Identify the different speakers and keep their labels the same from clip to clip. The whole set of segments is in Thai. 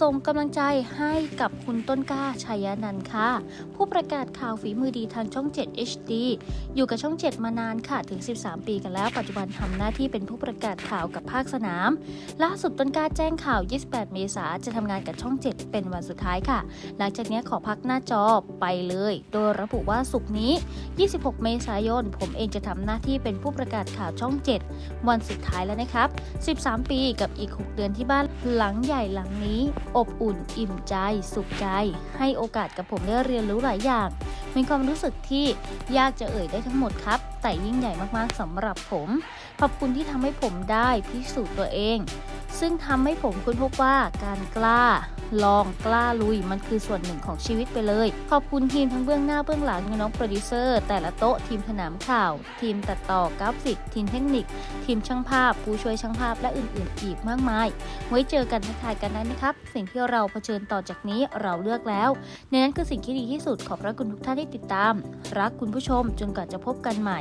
Speaker 1: ส่งกำลังใจให้กับคุณต้นกล้าชัยนันท์ค่ะ ผู้ประกาศข่าวฝีมือดีทางช่อง 7 HD อยู่กับช่อง 7 มานานค่ะถึง 13 ปีกันแล้ว ปัจจุบันทำหน้าที่เป็นผู้ประกาศข่าวกับภาคสนาม ล่าสุดต้นกล้าแจ้งข่าว 28 เมษาจะทำงานกับช่อง 7 เป็นวันสุดท้ายค่ะ หลังจากนี้ขอพักหน้าจอไปเลย โดยระบุว่าสุกนี้ 26 เมษายน ผมเองจะทำหน้าที่เป็นผู้ประกาศข่าวช่อง 7 วันสุดท้ายแล้วนะครับ 13 ปีกับอีก 6 เดือนที่บ้านหลังใหญ่หลังนี้อบอุ่น อิ่มใจ สุขใจ ให้โอกาสกับผมได้เรียนรู้หลายอย่างเป็นความรู้สึกที่ยากจะเอ่ยได้ทั้งหมดครับ แต่ยิ่งใหญ่มากๆสำหรับผม ขอบคุณที่ทำให้ผมได้พิสูจน์ตัวเอง ซึ่งทำให้ผมค้นพบว่าการกล้า ลองกล้าลุย มันคือส่วนหนึ่งของชีวิตไปเลย ขอบคุณทีมทั้งเบื้องหน้าเบื้องหลังน้องโปรดิวเซอร์ แต่ละโต๊ะทีมสนามข่าว ทีมตัดต่อกราฟิก ทีมเทคนิค ทีมช่างภาพ ผู้ช่วยช่างภาพและอื่นๆ อีกมากมาย ไว้เจอกันทักทายกันได้นะครับ สิ่งที่เราเผชิญต่อจากนี้เราเลือกแล้วในนั้นคือสิ่งที่ดีที่สุดขอบพระคุณทุกท่านที่ติดตาม รักคุณผู้ชมจนกว่าจะพบกันใหม่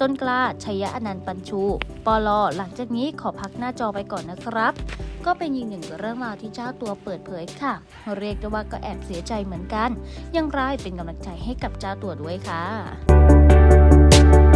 Speaker 1: ต้นกล้าชัยอนันต์ปัญชู ปลอหลังจากนี้ขอพักหน้าจอไปก่อนนะครับก็เป็นอีกหนึ่งเรื่องราวที่เจ้าตัวเปิดเผยค่ะ เรียกได้ว่าก็แอบเสียใจเหมือนกัน ยังไรเป็นกำลังใจให้กับเจ้าตัวด้วยค่ะ